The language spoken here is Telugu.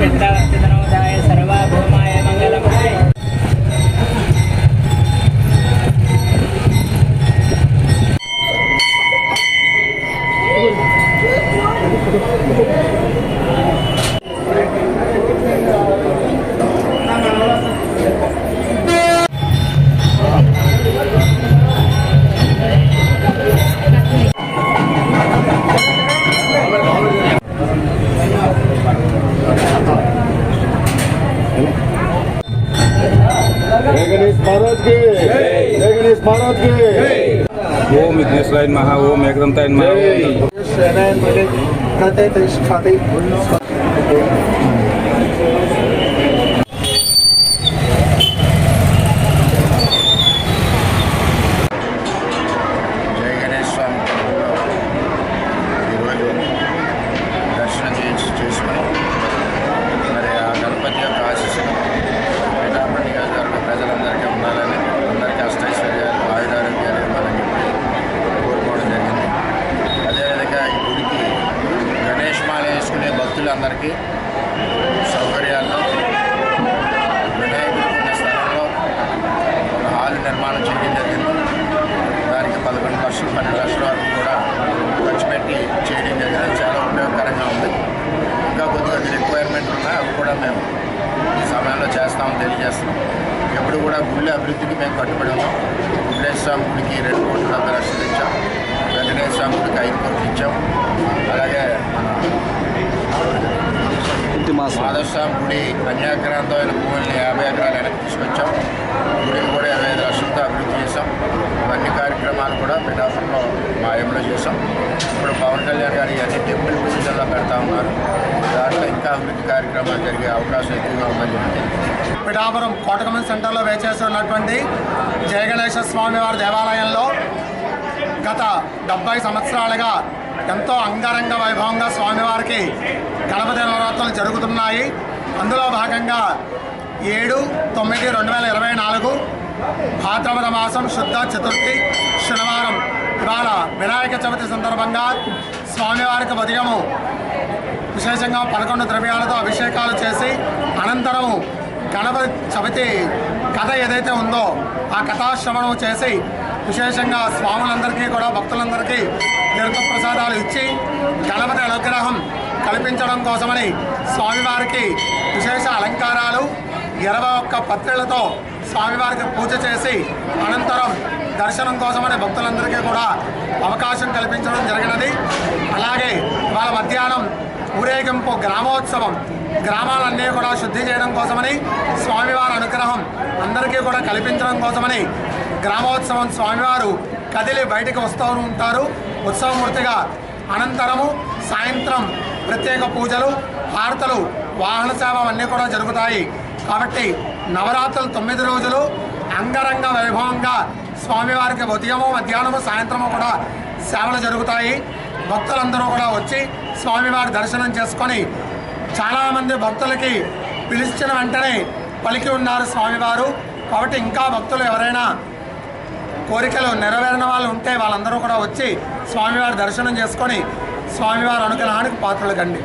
చంద్రవర్తితనోదాయ సర్వభౌమాయ महाराज के जय गणेश महाराज के ओम विघ्नेश्वराय महा ओम एकदमताय महा ओम అందరికీ సౌకర్యాలు వినాయకుడికి స్థలంలో ఒక హాల్ నిర్మాణం చేయడం జరిగింది. దానికి పదకొండు లక్షలు పన్నెండు లక్షల వరకు కూడా ఖర్చు పెట్టి చేయడం జరిగింది. చాలా ఉపయోగకరంగా ఉంది. ఇంకా కొద్దిగా రిక్వైర్మెంట్ ఉన్నాయి అవి కూడా మేము ఈ సమయంలో చేస్తామని తెలియజేస్తున్నాం. ఎప్పుడు కూడా గుళ్ళ అభివృద్ధికి మేము కట్టుబడి ఉన్నాం. వెంకటేశ్వర స్వామి గుడికి రెండు కోట్ల డెబ్బై లక్షలు ఇచ్చాం. వెంకటేశ్వర స్వామి గుడికి ఐదు కోట్లు ఇచ్చాం. అలాగే మన మాధవస్వామి గుడి అన్యాక్రాంతమైన భూముల్ని యాభై ఎకరాలు వెనక్కి తీసుకొచ్చాం. గుడిని కూడా ఇరవై ఐదు లక్షలతో అభివృద్ధి చేశాం. ఇవన్నీ కార్యక్రమాలు కూడా పిఠాపురంలో మా ఎంలో చేశాం. ఇప్పుడు పవన్ కళ్యాణ్ గారు ఇవన్నీ టెంపుల్ డివిజన్లో పెడతా ఉన్నారు. దాంట్లో ఇంకా అభివృద్ధి కార్యక్రమాలు జరిగే అవకాశం ఎక్కువగా ఉందని చెప్పి. పిఠాపురం కోటకమన్ సెంటర్లో వేచేసి ఉన్నటువంటి జయ గణేశ స్వామి వారి దేవాలయంలో గత డెబ్బై సంవత్సరాలుగా ఎంతో అంగరంగ వైభవంగా స్వామివారికి గణపతి నవరాత్రులు జరుగుతున్నాయి. అందులో భాగంగా ఏడు తొమ్మిది రెండు వేల ఇరవై నాలుగు భాద్రపద మాసం శుద్ధ చతుర్థి శనివారం. ఇవాళ వినాయక చవితి సందర్భంగా స్వామివారికి ఉదయము విశేషంగా పదకొండు ద్రవ్యాలతో అభిషేకాలు చేసి అనంతరము గణపతి చవితి కథ ఏదైతే ఉందో ఆ కథాశ్రవణం చేసి విశేషంగా స్వాములందరికీ కూడా భక్తులందరికీ తీర్థ ప్రసాదాలు ఇచ్చి గణపతి అనుగ్రహం కల్పించడం కోసమని స్వామివారికి విశేష అలంకారాలు ఇరవై ఒక్క పత్రికలతో స్వామివారికి పూజ చేసి అనంతరం దర్శనం కోసమని భక్తులందరికీ కూడా అవకాశం కల్పించడం జరిగినది. అలాగే వాళ్ళ మధ్యాహ్నం ఊరేగింపు గ్రామోత్సవం గ్రామాలన్నీ కూడా శుద్ధి చేయడం కోసమని స్వామివారి అనుగ్రహం అందరికీ కూడా కల్పించడం కోసమని గ్రామోత్సవం స్వామివారు కదిలి బయటికి వస్తూ ఉంటారు. ఉత్సవమూర్తిగా అనంతరము సాయంత్రం ప్రత్యేక పూజలు హారతలు వాహన సేవ అన్నీ కూడా జరుగుతాయి. కాబట్టి నవరాత్రులు తొమ్మిది రోజులు అంగరంగ వైభవంగా స్వామివారికి ఉదయము మధ్యాహ్నము సాయంత్రము కూడా సేవలు జరుగుతాయి. భక్తులందరూ కూడా వచ్చి స్వామివారి దర్శనం చేసుకొని చాలామంది భక్తులకి పిలిచిన వెంటనే పలికి ఉన్నారు స్వామివారు. కాబట్టి ఇంకా భక్తులు ఎవరైనా కోరికలు నెరవేరిన వాళ్ళు ఉంటే వాళ్ళందరూ కూడా వచ్చి స్వామివారి దర్శనం చేసుకొని స్వామివారి అనుగ్రహానికి పాత్రలు కండి.